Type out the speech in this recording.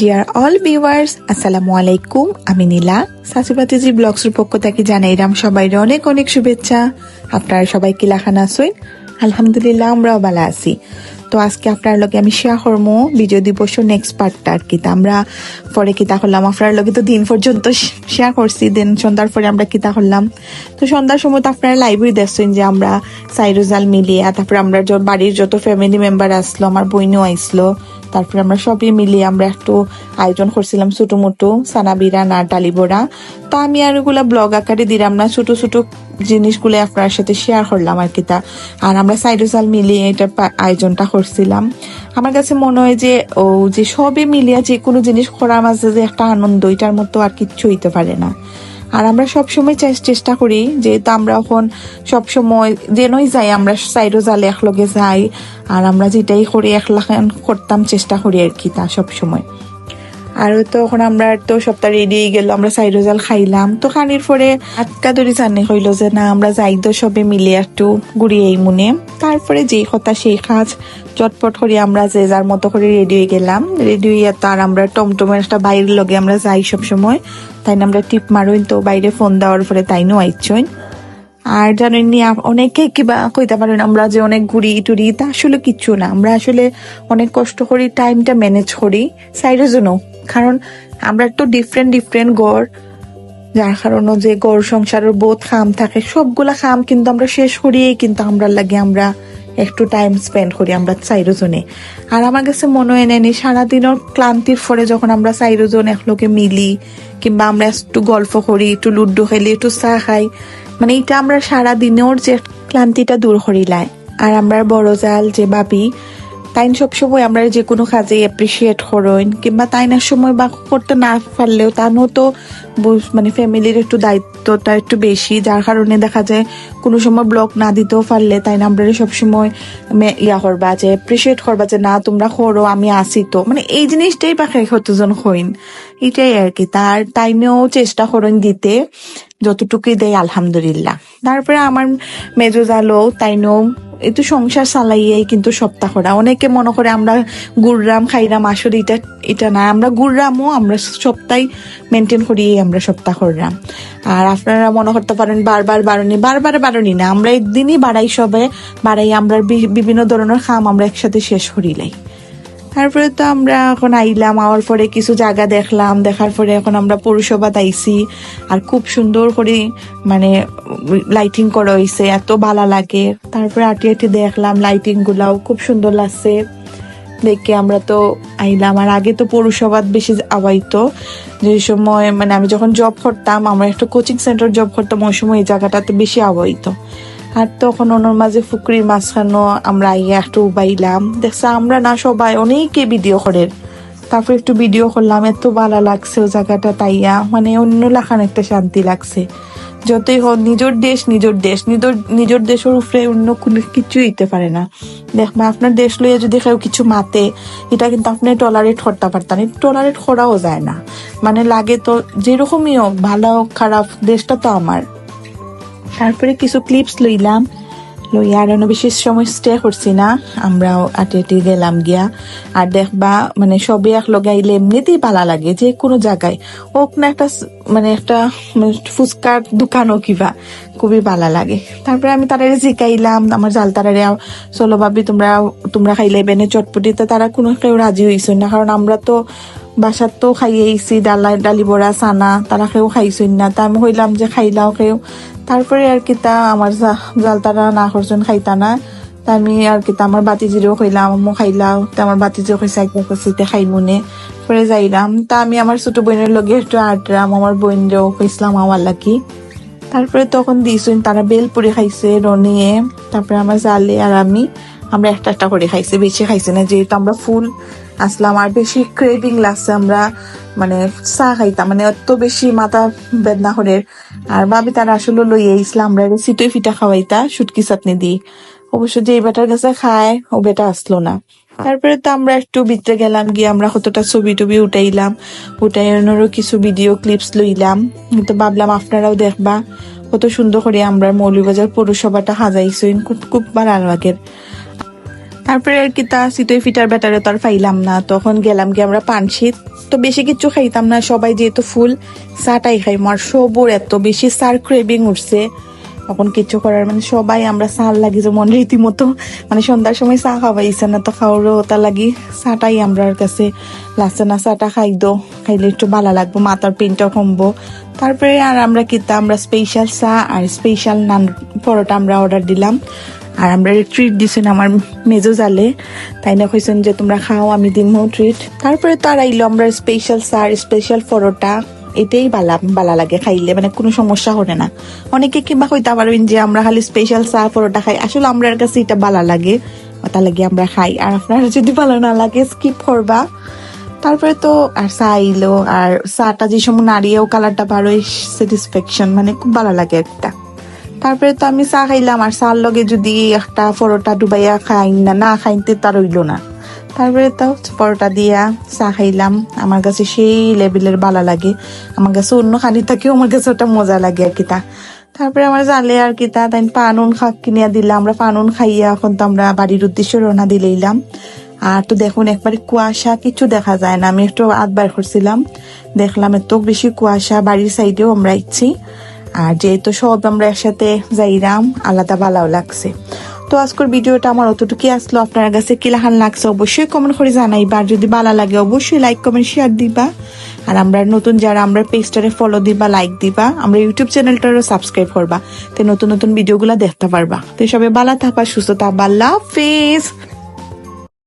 Deer all viewers আসসালামু আলাইকুম আমি নীলা। সাসুবাতিজি ব্লগসের পক্ষ থেকে জানাইলাম সবাই অনেক অনেক শুভেচ্ছা। আপনারা সবাই কি লাখানা আছেন আলহামদুলিল্লাহ, আমরাও ভালো আছি। তো আজকে আপনার লগে আমি শেয়ার করব বিজয় দিবসের নেক্সট পার্টটা আর কি। আমরা পরে কিতা করলাম? আপনার লগে তো দিন পর্যন্ত শেয়ার করছি, দেন সন্ধ্যার পরে আমরা কিতা করলাম? তো সন্ধ্যার সময় তো আপনারা লাইব্রেরি দেখছেন যে আমরা সাইরোজাল মিলিয়া, তারপরে আমরা বাড়ির যত ফ্যামিলি মেম্বার আসলো, আমার বইনও আইসলো, তারপরে আমরা সবই মিলিয়ে আমরা একটু আয়োজন করছিলাম ছোটো মোটো, সানাবিরা, না ডালিবোরা। তো আমি আর ওগুলা ব্লগ আকারে দিলাম না, ছোটো ছোটো জিনিসগুলো আপনার সাথে শেয়ার করলাম আর কি তা। আর আমরা সাইডোজাল মিলিয়ে এটা আয়োজনটা করছিলাম। আমার কাছে মনে হয় যে, ও যে সবে মিলিয়া যে কোনো জিনিস করার মাঝে যে একটা আনন্দ, এটার মতো আর কিচ্ছু হইতে পারে না। আর আমরা সবসময় চেষ্টা করি, যেহেতু আমরা এখন সবসময় যেনই যাই, আমরা সাইডো জালে একলগে যাই, আর আমরা যেটাই করি, একলাখান করতাম, চেষ্টা করি আর কি তা সবসময়। আর তো এখন আমরা তো সপ্তাহ রেডি গেল, আমরা সাইডো জাল খাইলাম। তো খানির পরে আটকা ধরে জানি হইল যে, না, আমরা যাই তো সবে মিলে একটু ঘুরি ঘুরিয়ে মনে তারপরে যে কথা সেই কাজ চটপট করে আমরা যে যার মতো করে রেডি হয়ে গেলাম। রেডি হয়ে তো আর আমরা টমটমের একটা বাইরের লগে আমরা যাই সবসময় তাই না আমরা টিপ মারুন তো বাইরে ফোন দেওয়ার পরে তাই নো আইছই আর জানেন নি আপ- অনেকে কিবা কইতে পারেন আমরা যে অনেক ঘুরি টুরি, তা আসলে কিচ্ছু না। আমরা আসলে অনেক কষ্ট করি, টাইমটা ম্যানেজ করি সাইডের জন্য কারণ আমরা তো ডিফারেন্ট ডিফারেন্ট গড় যার কারণে যে গড় সংসারের বোধ খাম থাকে, সবগুলা খাম কিন্তু আমরা শেষ করিয়েই কিন্তু আমরা লাগে আমরা একটু টাইম স্পেন্ড করি, আমরা সাইরোজনে আর আমার কাছে মনে হয় নেনি সারাদিনের ক্লান্তির পরে যখন আমরা সাইরোজন একলোকে মিলি, কিংবা আমরা একটু গল্প করি, একটু লুডো খেলি, একটু চা খাই মানে এটা আমরা সারা দিনের যে ক্লান্তিটা দূর করিলাই আর আমরা বড় জাল, যে ভাবি তাই সবসময় আমরা যে কোনো কাজে অ্যাপ্রিসিয়েট করেন, কিংবা তাই না সময় বা করতে না পারলেও তানও তো মানে ফ্যামিলির একটু দায়িত্বটা একটু বেশি, যার কারণে দেখা যায় কোনো সময় ব্লগ না দিতেও পারলে তাই না আমরা সবসময় ইয়া করবা, যে অ্যাপ্রিসিয়েট করবা যে, না, তোমরা করো, আমি আসি তো। মানে এই জিনিসটাই বা কতজন হইন। এটাই আর কি। তার তাইনেও চেষ্টা করেন দিতে। যতটুকুই দেয়, আলহামদুলিল্লাহ। তারপরে আমার মেজো জালো তাইনো একটু সংসার চালাইয়াই কিন্তু সপ্তাহ করা অনেকে মনে করে আমরা গুড়রাম, খাইরাম আসলে এটা এটা না। আমরা গুড়রামও, আমরা সপ্তাহে মেনটেন করিয়ে আমরা সপ্তাহ করলাম আর আপনারা মনে করতে পারেন, বারবার বারণি বারবার বারণি না। আমরা একদিনই বাড়াই সবে, বাড়াই আমরা বিভিন্ন ধরনের খাম আমরা একসাথে শেষ করিলাই তারপরে তো আমরা এখন আইলাম, আওয়ার পরে কিছু জায়গা দেখলাম, দেখার পরে এখন আমরা পৌরসভা আইছি আর খুব সুন্দর করে মানে লাইটিং করা হয়েছে এত ভালো লাগে। তারপরে আটি আটি দেখলাম লাইটিং গুলাও খুব সুন্দর লাগছে। দেখে আমরা তো আইলাম। আর আগে তো পৌরসভাত বেশি আওয়াইতো যে সময় মানে আমি যখন জব করতাম, আমরা একটা কোচিং সেন্টার জব করতাম, ওই সময় এই জায়গাটাতে বেশি আওয়াইতো আর তখন ওনার মাঝে ফুকরির মাঝখানো আমরা আইয়া একটু উবাইলাম। দেখছে, আমরা না সবাই অনেকে ভিডিও করে। তারপর একটু ভিডিও করলাম, এত ভালো লাগছে ও জায়গাটা তাইয়া। মানে অন্য লাখান একটা শান্তি লাগছে। যতই হোক, নিজের দেশ নিজের দেশ। নিজের নিজের দেশের উপরে অন্য কোনো কিছু হইতে পারে না। দেখবা আপনার দেশ লইয়া যদি কেউ কিছু মাতে, এটা কিন্তু আপনি টলারেট করতে পারতেন টলারেট করাও যায় না। মানে লাগে তো, যেরকমই হোক, ভালো হোক, খারাপ, দেশটা তো আমার। তারপরে কিছু ক্লিপস লইলাম। লইয়া আর অন্য বেশি সময় স্টে করছি না। আমরাও আটে আটে গেলাম গিয়া। আর দেখবা মানে সবে এক লগাইলে এমনিতেই ভালো লাগে, যে কোনো জায়গায়। হোক না একটা মানে একটা মানে ফুচকার দোকানও কিবা, খুবই ভালো লাগে। তারপরে আমি তারা জিকাইলাম, আমার জাল তারারে চলো ভাবি, তোমরা তোমরা খাইলে বেনে চটপটিতে তারা কোনো কেউ রাজি হয়েছে না, কারণ আমরা তো বাসার তো খাইয়েছি ডালা ডালি বড়া সানা তারা কেউ খাইছেন না। তা আমি হইলাম যে, খাইলাও কেউ। তারপরে আর কি তা আমার জা- জাল তারা না করছেন খাইতা না। তা আমি আর কি তা আমার বাতিজিরেও খাইলাম আম্মু খাইলাও। তা আমার বাতিজিও খাইছে একবার কইতে খাই মনে পরে যাইলাম তা আমি আমার ছোট বোনের লগে একটু আড্রাম আমার বোনরেও কইসলাম আমার লাগি। তারপরে তখন দিয়েছেন, তারা বেলপুরি খাইছে রনিয়ে। তারপরে আমার জালে আর আমি, আমরা একটা একটা করে খাইছি, বেশি খাইছি না, যেহেতু আমরা ফুল আসলাম, আর বেশি ক্রেভিং লাগছে আমরা মানে চা খাইতাম মানে এত বেশি মাথা বেদনা করে আর ভাবি তারা আসলে লইয়ে ইসলাম আমরা সিটই ফিটা খাওয়াইতা সুটকি চাটনি দিই অবশ্য যে এই বেটার কাছে খায়, ও বেটা আসলো না। তারপরে তো আমরা একটু ভিতরে গেলাম, গিয়ে আমরা কতটা ছবি টবি উঠাইলাম, উঠাইনারও কিছু ভিডিও ক্লিপস লইলাম। তো ভাবলাম আপনারাও দেখবা, কত সুন্দর করে আমরা মৌলভীবাজার পৌরসভাটা সাজাইছেন খুব খুব ভালো লাগের তারপরে আর কি তা সিতই ফিটার ব্যাটারে তো আর পাইলাম না। তখন গেলাম কি আমরা পানশিত। তো বেশি কিছু খাইতাম না, সবাই যেহেতু ফুল, চাটাই খাই মার সবুর এত বেশি সার ক্রেভিং উঠছে। তখন কিছু করার মানে সবাই আমরা চাল লাগি যেমন রীতিমতো। মানে সন্ধ্যার সময় চা খাওয়া ইচ্ছা না তো খাওয়ারও ওটা লাগি। চাটাই আমরা কাছে লাস্টে না চাটা খাই দো খাইলে একটু ভালো লাগবো, মাথার পেনটাও কমবো। তারপরে আর আমরা কিতা, আমরা স্পেশাল চা আর স্পেশাল নান পরোটা আমরা অর্ডার দিলাম। আর আমরা ট্রিট দিছেন, আমার মেজো জালে, তাই না কইছেন যে, তোমরা খাও, আমি দিমও ট্রিট তারপরে তো আর আইলো আমরা স্পেশাল আর স্পেশাল পরোটা এটাই বালা বালা লাগে খাইলে মানে কোনো সমস্যা হবে না। অনেকে কিংবা কইতে পারবেন যে, আমরা খালি স্পেশাল চা, পরোটা খাই। আসলে আমরা কাছে এটা বালা লাগে ওটা লাগে আমরা খাই। আর আপনার যদি ভালো না লাগে স্কিপ করবা। তারপরে তো আর চা আইলো, আর চাটা যে সময় নাড়িয়েও কালারটা বারোই স্যাটিসফ্যাকশন মানে খুব ভালো লাগে একটা। তারপরে তো আমি চা খাইলাম, আর চার লগে যদি একটা পরোটা ডুবাইয়া খাই না না খাইতে তার হইল না। তারপরে তো পরোটা দিয়া চা খাইলাম, আমার কাছে সেই লেভেলের বালা লাগে। আমার কাছে অন্য খানি থাকেও আমার কাছে ওটা মজা লাগে আর কি তা। তারপরে আমার জালে আর কি তা তাই পানুন খা কিনিয়া দিলাম। আমরা পানুন খাইয়া এখন তো আমরা বাড়ির উদ্দেশ্যে রওনা দিলাম আর তো দেখুন, একবারে কুয়াশা কিছু দেখা যায় না। আমি একটু আধ বার করছিলাম। দেখলাম এত বেশি কুয়াশা, বাড়ির সাইডেও আমরা ইচ্ছি আর যেহেতু সব আমরা একসাথে যাইরাম, আলাদা ভালো লাগছে। তো আজকের ভিডিওটা আমার অতটুকু আসলো। আপনার কাছে কিলাহান লাগছে অবশ্যই কমেন্ট করে জানাইবা। আর যদি ভালো লাগে অবশ্যই লাইক কমেন্ট শেয়ার দিবা। আর আমরা নতুন যারা আমরা পেজটারে ফলো দিবা লাইক দিবা, আমরা ইউটিউব চ্যানেলটারও সাবস্ক্রাইব করবা। তো নতুন নতুন ভিডিওগুলো দেখতে পারবা। তো সবাই ভালো থাকবা, সুস্থ থাকবা। আল্লাহ হাফেজ।